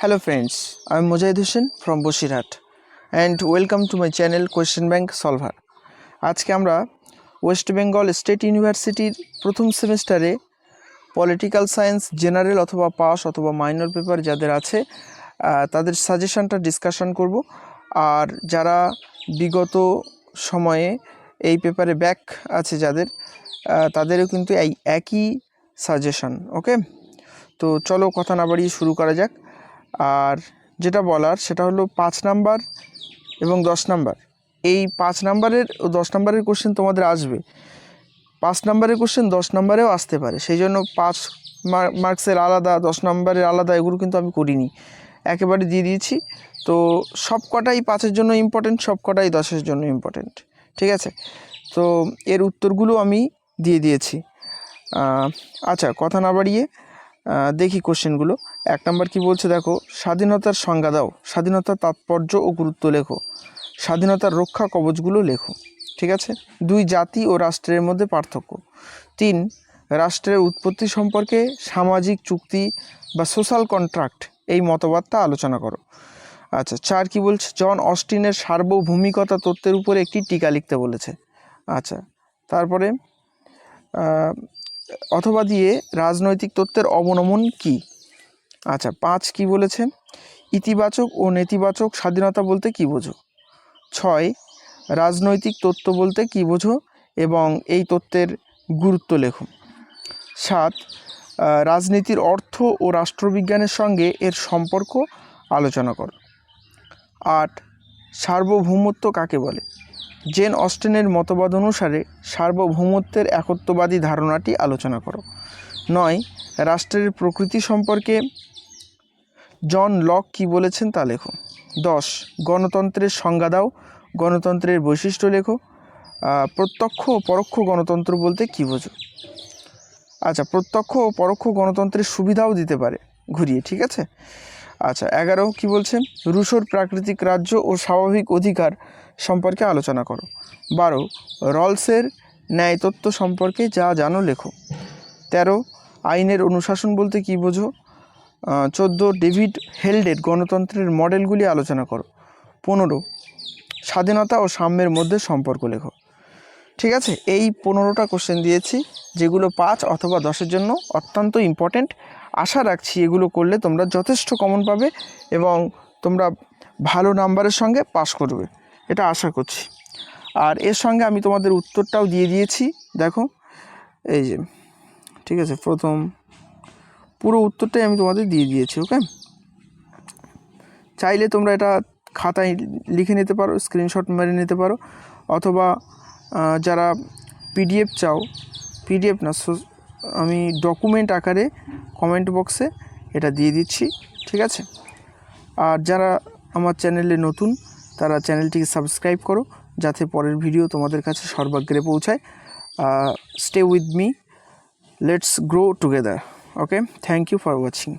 Friends, I am Mujahid Hussain from Bosirhat and welcome to my channel Question Bank Solver. আজকে আমরা West Bengal state ইউনিভার্সিটির প্রথম সেমিস্টারে political science general অথবা pass অথবা minor paper যাদের আছে তাদের সাজেশনটা ডিসকাশন করব। আর যারা বিগত সময়ে এই পেপারে ব্যাক আছে যাদের তাদেরও কিন্তু এই একই সাজেশন ওকে তো চলো কথা না বাড়িয়ে শুরু করা যাক। আর যেটা বলার সেটা হলো পাঁচ নাম্বার এবং দশ নাম্বার। এই পাঁচ নাম্বারের ও দশ নাম্বারের কোশ্চেন তোমাদের আসবে। পাঁচ নাম্বারের কোশ্চেন দশ নাম্বারেও আসতে পারে। সেই জন্য পাঁচ মার্কসের আলাদা, দশ নাম্বারের আলাদা এগুলো কিন্তু আমি করিনি। একেবারে দিয়ে দিয়েছি। তো সব কটাই পাঁচের জন্য ইম্পর্টেন্ট সব কটাই দশের জন্য ইম্পর্টেন্ট ঠিক আছে? তো এর উত্তরগুলো আমি দিয়ে দিয়েছি। আচ্ছা কথা না বাড়িয়ে দেখি কোশ্চেনগুলো এক নম্বর কি বলছে, দেখো, স্বাধীনতার সংজ্ঞা দাও স্বাধীনতার তাৎপর্য ও গুরুত্ব লেখো, স্বাধীনতার রক্ষা কবচগুলো লেখো, ঠিক আছে? দুই, জাতি ও রাষ্ট্রের মধ্যে পার্থক্য, তিন, রাষ্ট্রের উৎপত্তি সম্পর্কে সামাজিক চুক্তি বা সোশ্যাল কন্ট্রাক্ট এই মতবাদটা আলোচনা করো। আচ্ছা চার কি বলছে? জন অস্টিনের সার্বভৌমিকতা তত্ত্বের উপরে একটি টিকা লিখতে বলেছে। আচ্ছা তারপরে অথবা দিয়ে রাজনৈতিক তত্ত্বের অবনমন কি? আচ্ছা পাঁচ কি বলেছে? ইতিবাচক ও নেতিবাচক স্বাধীনতা বলতে কি বোঝো? ছয়, রাজনৈতিক তত্ত্ব বলতে কি বোঝো? এবং এই তত্ত্বের গুরুত্ব লেখো। সাত রাজনীতির অর্থ ও রাষ্ট্রবিজ্ঞানের সঙ্গে এর সম্পর্ক আলোচনা করো। আট, সার্বভৌমত্ব কাকে বলে? জেন অস্টেনের মতবাদ অনুসারে সার্বভৌমত্বের একত্ববাদী ধারণাটি আলোচনা করো। নয়, রাষ্ট্রের প্রকৃতি সম্পর্কে জন লক কি বলেছেন তা লেখো। দশ, গণতন্ত্রের সংজ্ঞা দাও, গণতন্ত্রের বৈশিষ্ট্য লেখো। প্রত্যক্ষ ও পরোক্ষ গণতন্ত্র বলতে কী বোঝো? আচ্ছা প্রত্যক্ষ ও পরোক্ষ গণতন্ত্রের সুবিধাও দিতে পারে। ঘুরিয়ে, ঠিক আছে? আচ্ছা এগারো, কি বলছে রুশোর প্রাকৃতিক রাজ্য ও স্বাভাবিক অধিকার সম্পর্কে আলোচনা করো। বারো, রলসের ন্যায়তত্ত্ব সম্পর্কে যা জানো লেখো। তেরো, আইনের অনুশাসন বলতে কী বোঝো? চোদ্দ, ডেভিড হেল্ডের গণতন্ত্রের মডেলগুলি আলোচনা করো। পনেরো, স্বাধীনতা ও সাম্যের মধ্যে সম্পর্ক লেখো। ঠিক আছে? এই পনেরোটা কোশ্চেন দিয়েছি, যেগুলো পাঁচ অথবা দশের জন্য অত্যন্ত ইম্পর্ট্যান্ট আশা রাখছি এগুলো করলে তোমরা যথেষ্ট কমন পাবে এবং তোমরা ভালো নাম্বারের সঙ্গে পাশ করবে, এটা আশা করছি। আর এর সঙ্গে আমি তোমাদের উত্তরটাও দিয়ে দিয়েছি, দেখো, এই যে, ঠিক আছে, প্রথম, পুরো উত্তরটাই আমি তোমাদের দিয়ে দিয়েছি ওকে চাইলে তোমরা এটা খাতায় লিখে নিতে পারো স্ক্রিনশট মেরে নিতে পারো, অথবা যারা পিডিএফ চাও পিডিএফ না আমি ডকুমেন্ট আকারে কমেন্ট বক্সে এটা দিয়ে দিচ্ছি, ঠিক আছে? আর যারা আমার চ্যানেলে নতুন, তারা চ্যানেলটিকে সাবস্ক্রাইব করো, যাতে পরের ভিডিও তোমাদের কাছে সর্বাগ্রে পৌঁছায়। Stay with me let's grow together okay thank you for watching